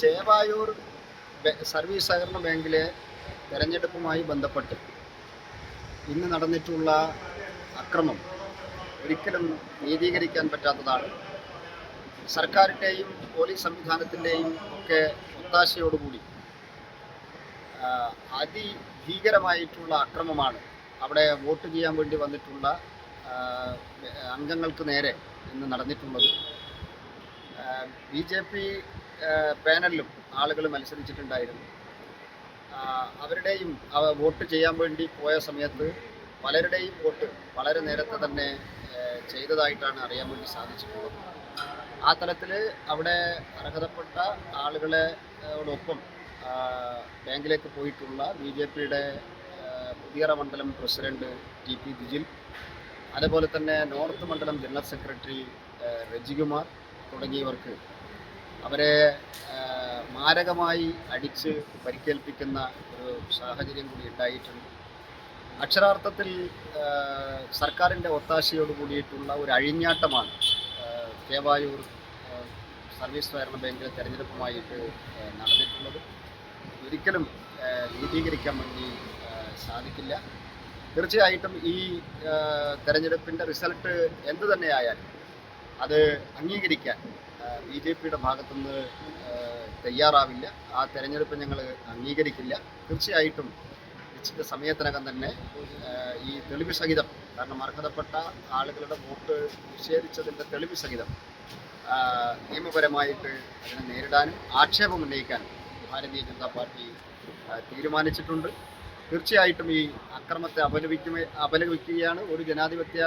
Chevayur service സഹകരണ ബാങ്കിലെ തെരഞ്ഞെടുപ്പുമായി ബന്ധപ്പെട്ട് ഇന്ന് നടന്നിട്ടുള്ള അക്രമം ഒരിക്കലും നീതീകരിക്കാൻ പറ്റാത്തതാണ്. സർക്കാരിന്റെയും പോലീസ് സംവിധാനത്തിന്റെയും ഒക്കെ ഒത്താശയോടുകൂടി അതിഭീകരമായിട്ടുള്ള അക്രമമാണ് അവിടെ വോട്ട് ചെയ്യാൻ വേണ്ടി വന്നിട്ടുള്ള അംഗങ്ങൾക്ക് നേരെ ഇന്ന് നടന്നിട്ടുള്ളത്. ബി ജെ പി പാനലിലും ആളുകൾ മത്സരിച്ചിട്ടുണ്ടായിരുന്നു. അവരുടെയും അവ വോട്ട് ചെയ്യാൻ വേണ്ടി പോയ സമയത്ത് പലരുടെയും വോട്ട് വളരെ നേരത്തെ തന്നെ ചെയ്തതായിട്ടാണ് അറിയാൻ വേണ്ടി സാധിച്ചിട്ടുള്ളത്. ആ തലത്തിൽ അവിടെ അർഹതപ്പെട്ട ആളുകളോടൊപ്പം ബാങ്കിലേക്ക് പോയിട്ടുള്ള ബി ജെ പിയുടെ പുതിയറ മണ്ഡലം പ്രസിഡന്റ് ടി പി ദിജിൽ അതുപോലെ തന്നെ നോർത്ത് മണ്ഡലം ജനറൽ സെക്രട്ടറി രജികുമാർ തുടങ്ങിയവർക്ക് അവരെ മാരകമായി അടിച്ച് പരിക്കേൽപ്പിക്കുന്ന ഒരു സാഹചര്യം കൂടി ഉണ്ടായിട്ടുണ്ട്. അക്ഷരാർത്ഥത്തിൽ സർക്കാരിന്റെ ഒത്താശയോട് കൂടിയിട്ടുള്ള ഒരു അഴിഞ്ഞാട്ടമാണ് കേവായൂർ സർവീസ് സഹകരണ ബാങ്കിൽ തെരഞ്ഞെടുപ്പുമായിട്ട് നടന്നിട്ടുള്ളത്. ഒരിക്കലും നീതീകരിക്കാൻ വേണ്ടി സാധിക്കില്ല. തീർച്ചയായിട്ടും ഈ തെരഞ്ഞെടുപ്പിന്റെ റിസൾട്ട് എന്തു തന്നെയായാലും അത് അംഗീകരിക്കാൻ ബി ജെ പിയുടെ ഭാഗത്തുനിന്ന് തയ്യാറാവില്ല. ആ തെരഞ്ഞെടുപ്പ് ഞങ്ങൾ അംഗീകരിക്കില്ല. തീർച്ചയായിട്ടും നിശ്ചിത സമയത്തിനകം തന്നെ ഈ തെളിവ് സഹിതം കാരണം അർഹതപ്പെട്ട ആളുകളുടെ വോട്ട് നിഷേധിച്ചതിന്റെ തെളിവ് സഹിതം നിയമപരമായിട്ട് അതിനെ നേരിടാനും ആക്ഷേപം ഉന്നയിക്കാനും ഭാരതീയ ജനതാ പാർട്ടി തീരുമാനിച്ചിട്ടുണ്ട്. തീർച്ചയായിട്ടും ഈ അക്രമത്തെ അപലപിക്കുമേ അപലപിക്കുകയാണ് ഒരു ജനാധിപത്യ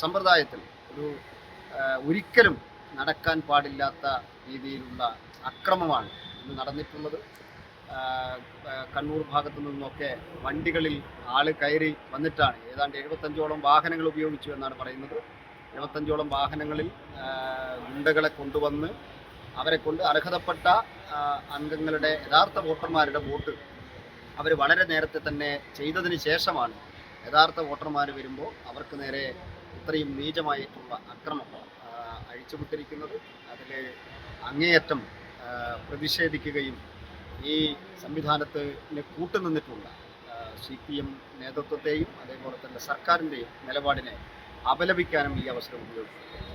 സമ്പ്രദായത്തിൽ ഒരു ഒരിക്കലും നടക്കാൻ പാടില്ലാത്ത രീതിയിലുള്ള അക്രമമാണ് ഇന്ന് നടന്നിട്ടുള്ളത്. കണ്ണൂർ ഭാഗത്തു നിന്നൊക്കെ വണ്ടികളിൽ ആൾ കയറി വന്നിട്ടാണ് ഏതാണ്ട് എഴുപത്തഞ്ചോളം വാഹനങ്ങൾ ഉപയോഗിച്ചു എന്നാണ് പറയുന്നത്. എഴുപത്തഞ്ചോളം വാഹനങ്ങളിൽ ഗുണ്ടകളെ കൊണ്ടുവന്ന് അവരെ കൊണ്ട് അർഹതപ്പെട്ട അംഗങ്ങളുടെ യഥാർത്ഥ വോട്ടർമാരുടെ വോട്ട് അവർ വളരെ നേരത്തെ തന്നെ ചെയ്തതിന് ശേഷമാണ് യഥാർത്ഥ വോട്ടർമാർ വരുമ്പോൾ അവർക്ക് നേരെ ഇത്രയും നീചമായിട്ടുള്ള അക്രമം അഴിച്ചുവിട്ടിരിക്കുന്നത് അതിൽ അങ്ങേയറ്റം പ്രതിഷേധിക്കുകയും ഈ സംവിധാനത്തിന് കൂട്ടുനിന്നിട്ടുള്ള സി പി എം നേതൃത്വത്തെയും അതേപോലെ തന്നെ സർക്കാരിന്റെയും നിലപാടിനെ അപലപിക്കാനും ഈ അവസരം ഉപയോഗിക്കും